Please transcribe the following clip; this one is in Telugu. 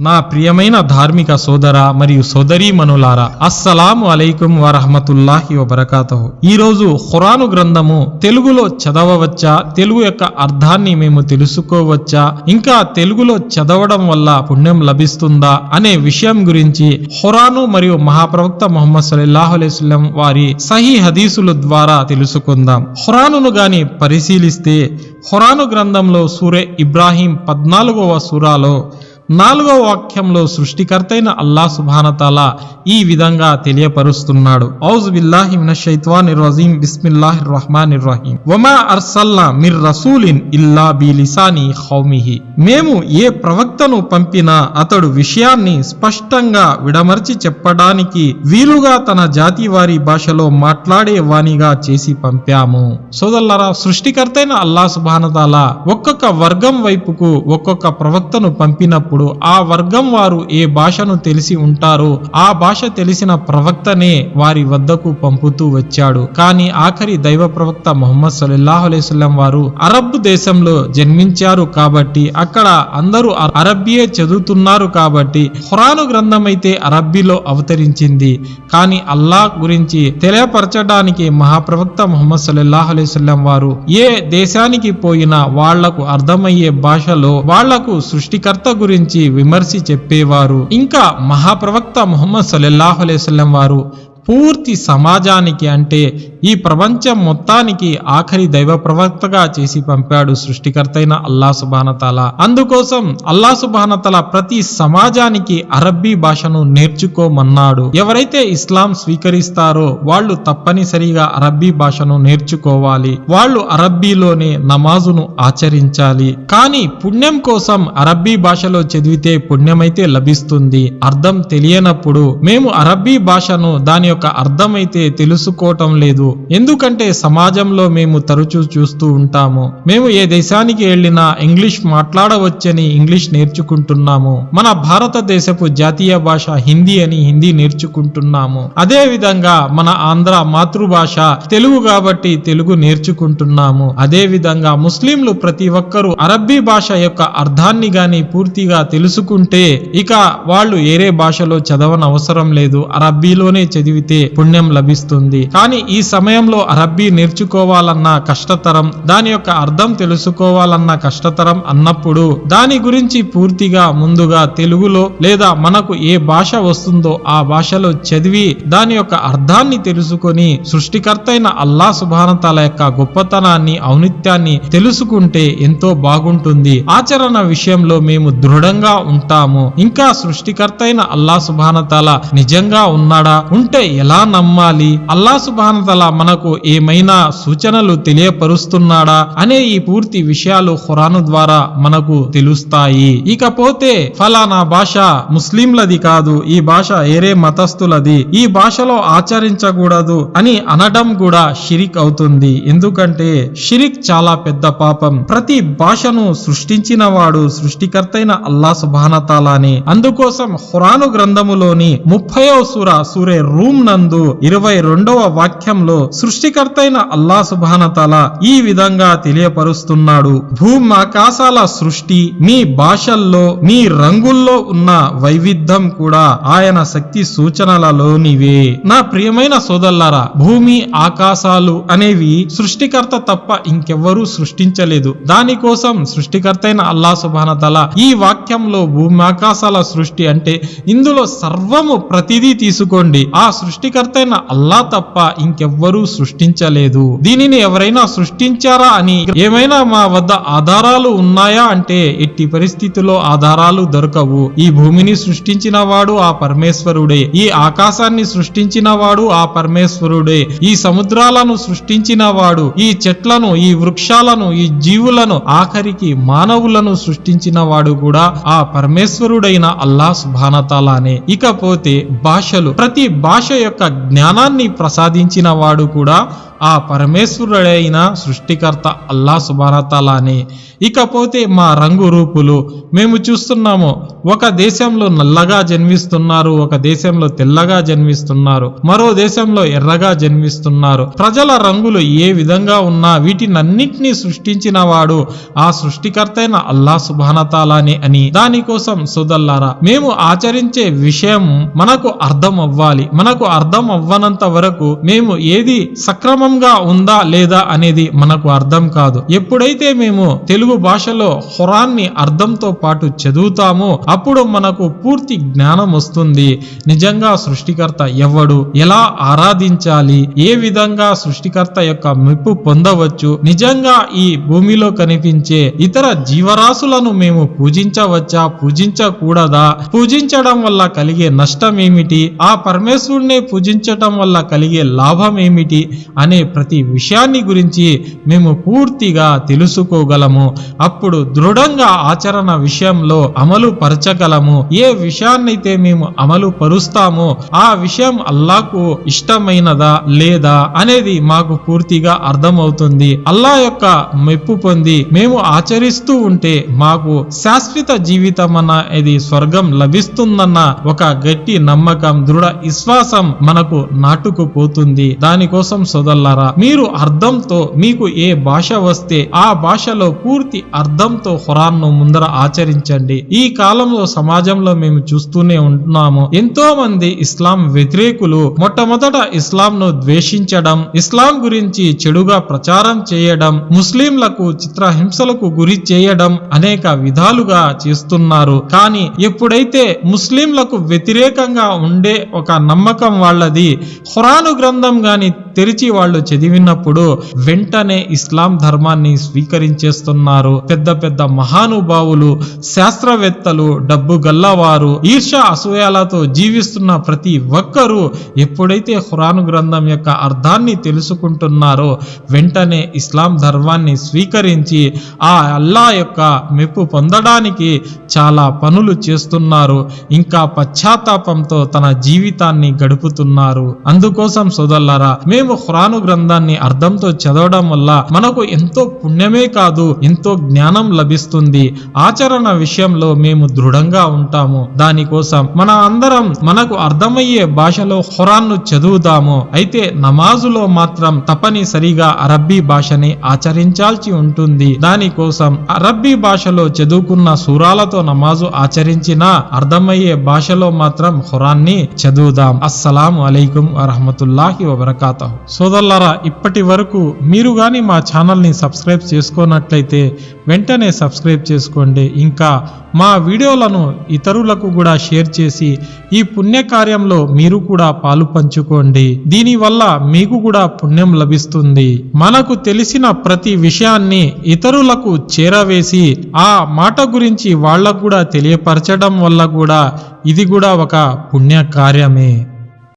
నా ప్రియమైన ధార్మిక సోదర మరియు సోదరీమణులారా అస్సలాము అలైకుం వరహమతుల్లాహి వబరకాతహు. ఈ రోజు ఖురాను గ్రంథము తెలుగులో చదవవచ్చా? తెలుగు యొక్క అర్థాన్ని మేము తెలుసుకోవచ్చా? ఇంకా తెలుగులో చదవడం వల్ల పుణ్యం లభిస్తుందా? అనే విషయం గురించి ఖురాను మరియు మహాప్రవక్త మొహమ్మద్ సల్లల్లాహు అలైస్లం వారి సహీ హదీసుల ద్వారా తెలుసుకుందాం. ఖురానును గాని పరిశీలిస్తే ఖురాను గ్రంథంలో సూర్య ఇబ్రాహీం పద్నాలుగవ సూరాలో నాలుగో వాక్యంలో సృష్టికర్తైన అల్లా సుభానతాల ఈ విధంగా తెలియపరుస్తున్నాడు. ఔజ్ బిల్లాహి మినష్ రజీం బిస్మిల్లాహిర్ రహీం వమా మిర్ రసూలిన్ ఇల్లా లిసాని మేము ఏ ప్రవక్తను పంపినా అతడు విషయాన్ని స్పష్టంగా విడమర్చి చెప్పడానికి వీలుగా తన జాతి వారి భాషలో మాట్లాడే వానిగా చేసి పంపాము. సోదల్లరా సృష్టికర్తైన అల్లా సుభానతాల ఒక్కొక్క వర్గం వైపుకు ఒక్కొక్క ప్రవక్తను పంపినప్పుడు ఆ వర్గం వారు ఏ భాషను తెలిసి ఉంటారో ఆ భాష తెలిసిన ప్రవక్తనే వారి వద్దకు పంపుతూ వచ్చాడు. కానీ ఆఖరి దైవ ప్రవక్త మొహమ్మద్ సల్లల్లాహు వారు అరబ్ దేశంలో జన్మించారు కాబట్టి అక్కడ అందరూ అరబ్బీయే చదువుతున్నారు కాబట్టి ఖురాను గ్రంథం అయితే అరబ్బీలో అవతరించింది. కానీ అల్లా గురించి తెలియపరచడానికి మహాప్రవక్త మొహమ్మద్ సల్లల్లాహు వారు ఏ దేశానికి పోయినా వాళ్ళకు అర్థమయ్యే భాషలో వాళ్ళకు సృష్టికర్త గురించి విమర్శి చెప్పేవారు. ఇంకా మహాప్రవక్త ముహమ్మద్ సల్లల్లాహు అలైవల్లం వారు పూర్తి సమాజానికి అంటే ఈ ప్రపంచం మొత్తానికి ఆఖరి దైవ ప్రవక్తగా చేసి పంపాడు సృష్టికర్తైన అల్లా సుబానతల అందుకోసం అల్లా సుబానతల ప్రతి సమాజానికి అరబ్బీ భాషను నేర్చుకోమన్నాడు. ఎవరైతే ఇస్లాం స్వీకరిస్తారో వాళ్ళు తప్పనిసరిగా అరబ్బీ భాషను నేర్చుకోవాలి. వాళ్ళు అరబ్బీలోనే నమాజును ఆచరించాలి. కానీ పుణ్యం కోసం అరబ్బీ భాషలో చదివితే పుణ్యమైతే లభిస్తుంది. అర్థం తెలియనప్పుడు మేము అరబ్బీ భాషను దాని యొక్క అర్థమైతే తెలుసుకోవటం లేదు. ఎందుకంటే సమాజంలో మేము తరచూ చూస్తూ ఉంటాము. మేము ఏ దేశానికి వెళ్ళినా ఇంగ్లీష్ మాట్లాడవచ్చని ఇంగ్లీష్ నేర్చుకుంటున్నాము. మన భారతదేశపు జాతీయ భాష హిందీ అని హిందీ నేర్చుకుంటున్నాము. అదే విధంగా మన ఆంధ్ర మాతృభాష తెలుగు కాబట్టి తెలుగు నేర్చుకుంటున్నాము. అదే విధంగా ముస్లింలు ప్రతి ఒక్కరూ అరబ్బీ భాష యొక్క అర్థాన్ని గాని పూర్తిగా తెలుసుకుంటే ఇక వాళ్ళు ఏరే భాషలో చదవనవసరం లేదు. అరబ్బీలోనే చదివితే పుణ్యం లభిస్తుంది. కానీ ఈ సమయంలో అరబ్బీ నేర్చుకోవాలన్నా కష్టతరం దాని యొక్క అర్థం తెలుసుకోవాలన్నా కష్టతరం అన్నప్పుడు దాని గురించి పూర్తిగా ముందుగా తెలుగులో లేదా మనకు ఏ భాష వస్తుందో ఆ భాషలో చదివి దాని యొక్క అర్థాన్ని తెలుసుకొని సృష్టికర్తైన అల్లా సుభానతల యొక్క గొప్పతనాన్ని ఔనిత్యాన్ని తెలుసుకుంటే ఎంతో బాగుంటుంది. ఆచరణ విషయంలో మేము దృఢంగా ఉంటాము. ఇంకా సృష్టికర్తైన అల్లా సుభానతాల నిజంగా ఉన్నాడా? ఉంటే ఎలా నమ్మాలి? అల్లా సుభానతల మనకు ఏమైనా సూచనలు తెలియపరుస్తున్నాడా అనే ఈ పూర్తి విషయాలు ఖురాను ద్వారా మనకు తెలుస్తాయి. ఇకపోతే ఫలానా భాష ముస్లింలది కాదు ఈ భాష ఏరే మతస్థులది. ఈ భాషలో ఆచరించకూడదు అని అనడం కూడా షిరిక్ అవుతుంది. ఎందుకంటే షిరిక్ చాలా పెద్ద పాపం. ప్రతి భాషను సృష్టించిన వాడు సృష్టికర్తైన అల్లా సుభానతాలాని అందుకోసం ఖురాను గ్రంథములోని ముప్పయో సూర సూరే రూమ్ నందు ఇరవై రెండవ వాక్యంలో సృష్టికర్తైన అల్లా సుభానతల ఈ విధంగా తెలియపరుస్తున్నాడు. భూమి ఆకాశాల సృష్టి మీ భాషల్లో మీ రంగుల్లో ఉన్న వైవిధ్యం కూడా ఆయన శక్తి సూచనలలోనివే. నా ప్రియమైన సోదల్లారా భూమి ఆకాశాలు అనేవి సృష్టికర్త తప్ప ఇంకెవ్వరూ సృష్టించలేదు. దానికోసం సృష్టికర్తైన అల్లా సుభానతల ఈ వాక్యంలో భూమి ఆకాశాల సృష్టి అంటే ఇందులో సర్వము ప్రతిదీ తీసుకోండి. ఆ సృష్టికర్తైన అల్లా తప్ప ఇంకెవ్వరు సృష్టించలేదు. దీనిని ఎవరైనా సృష్టించారా అని ఏమైనా మా వద్ద ఆధారాలు ఉన్నాయా అంటే ఎట్టి పరిస్థితుల్లో ఆధారాలు దొరకవు. ఈ భూమిని సృష్టించిన వాడు ఆ పరమేశ్వరుడే. ఈ ఆకాశాన్ని సృష్టించిన వాడు ఆ పరమేశ్వరుడే. ఈ సముద్రాలను సృష్టించిన వాడు ఈ చెట్లను ఈ వృక్షాలను ఈ జీవులను ఆఖరికి మానవులను సృష్టించిన వాడు కూడా ఆ పరమేశ్వరుడైన అల్లా సుభానతాలానే ఇకపోతే భాషలు ప్రతి భాష యొక్క జ్ఞానాన్ని ప్రసాదించిన వాడు కూడా ఆ పరమేశ్వరుడైన సృష్టికర్త అల్లా సుబారతాలానే ఇకపోతే మా రంగు రూపులు మేము చూస్తున్నాము. ఒక దేశంలో నల్లగా జన్మిస్తున్నారు ఒక దేశంలో తెల్లగా జన్మిస్తున్నారు మరో దేశంలో ఎర్రగా జన్మిస్తున్నారు. ప్రజల రంగులు ఏ విధంగా ఉన్నా వీటినన్నిటినీ సృష్టించిన వాడు ఆ సృష్టికర్తైన అల్లా సుభానతాలానే అని. దానికోసం సోదల్లారా మేము ఆచరించే విషయం మనకు అర్థం అవ్వాలి మనకు అర్థం అవ్వనంత వరకు మేము ఏది సక్రమంగా ఉందా లేదా అనేది మనకు అర్థం కాదు. ఎప్పుడైతే మేము తెలుగు భాషలో హురాన్ని అర్థంతో పాటు చదువుతామో అప్పుడు మనకు పూర్తి జ్ఞానం వస్తుంది. నిజంగా సృష్టికర్త ఎవడు? ఎలా ఆరాధించాలి? ఏ విధంగా సృష్టికర్త యొక్క మెప్పు పొందవచ్చు? నిజంగా ఈ భూమిలో కనిపించే ఇతర జీవరాశులను మేము పూజించవచ్చా? పూజించకూడదా? పూజించడం వల్ల కలిగే నష్టం ఏమిటి ఆ పరమేశ్వరుణ్ణి పూజించటం వల్ల కలిగే లాభం ఏమిటి అనే ప్రతి విషయాన్ని గురించి మేము పూర్తిగా తెలుసుకోగలము. అప్పుడు దృఢంగా ఆచరణ విషయంలో అమలు పరచగలము. ఏ విషయాన్నైతే మేము అమలు పరుస్తామో ఆ విషయం అల్లాకు ఇష్టమైనదా లేదా అనేది మాకు పూర్తిగా అర్థమవుతుంది. అల్లా యొక్క మెప్పు పొంది మేము ఆచరిస్తూ ఉంటే మాకు శాశ్వత జీవితం అన్న ఇది స్వర్గం లభిస్తుందన్న ఒక గట్టి నమ్మకం దృఢ విశ్వాసం మనకు నాటుకుపోతుంది. దానికోసం సోదల్లారా మీరు అర్థంతో మీకు ఏ భాష వస్తే ఆ భాషలో పూర్తి అర్థంతో ఖురాన్ను ముందర ఆచరించండి. ఈ కాలంలో సమాజంలో మేము చూస్తూనే ఉంటున్నాము. ఎంతో మంది ఇస్లాం వ్యతిరేకులు మొట్టమొదట ఇస్లాం ను ద్వేషించడం ఇస్లాం గురించి చెడుగా ప్రచారం చేయడం ముస్లింలకు చిత్రహింసలకు గురి చేయడం అనేక విధాలుగా చేస్తున్నారు. కానీ ఎప్పుడైతే ముస్లింలకు వ్యతిరేకంగా ఉండే ఒక నమ్మకం వాళ్ళది ఖురాను గ్రంథం గాని తెరిచి వాళ్ళు చదివినప్పుడు వెంటనే ఇస్లాం ధర్మాన్ని స్వీకరించేస్తున్నారు. పెద్ద పెద్ద మహానుభావులు శాస్త్రవేత్తలు డబ్బు గల్లవారు ఈర్ష అసూయాలతో జీవిస్తున్న ప్రతి ఒక్కరూ ఎప్పుడైతే ఖురాను గ్రంథం యొక్క అర్థాన్ని తెలుసుకుంటున్నారో వెంటనే ఇస్లాం ధర్మాన్ని స్వీకరించి ఆ అల్లా యొక్క మెప్పు పొందడానికి చాలా పనులు చేస్తున్నారు. ఇంకా పశ్చాత్తాపంతో తన జీవితాన్ని గడుపుతున్నారు. అందుకోసం సోదల్లారా మేము ఖురాను గ్రంథాన్ని అర్థంతో చదవడం వల్ల మనకు ఎంతో పుణ్యమే కాదు ఎంతో జ్ఞానం లభిస్తుంది. ఆచరణ విషయంలో మేము దృఢంగా ఉంటాము. దానికోసం మన అందరం మనకు అర్థమయ్యే భాషలో ఖురాన్ను చదువుదాము అయితే నమాజులో మాత్రం తప్పనిసరిగా అరబ్బీ భాషని ఆచరించాల్సి ఉంటుంది. దానికోసం అరబ్బీ భాషలో చదువుకున్న సూరాలతో నమాజు ఆచరించినా అర్థమయ్యే భాషలో మాత్రం ఖురాన్ని చదువుదాం. అస్సలాము అలైకుం వరహమతుల్లాహి వబర్కాత సోదల్లారా ఇప్పటి వరకు మీరు గాని మా ఛానల్ని సబ్స్క్రైబ్ చేసుకోనట్లయితే వెంటనే సబ్స్క్రైబ్ చేసుకోండి. ఇంకా మా వీడియోలను ఇతరులకు కూడా షేర్ చేసి ఈ పుణ్యకార్యంలో మీరు కూడా పాలు పంచుకోండి. దీనివల్ల మీకు కూడా పుణ్యం లభిస్తుంది. మనకు తెలిసిన ప్రతి విషయాన్ని ఇతరులకు చేరవేసి ఆ మాట గురించి వాళ్ళకు కూడా తెలియపరచడం వల్ల కూడా ఇది కూడా ఒక పుణ్యకార్యమే.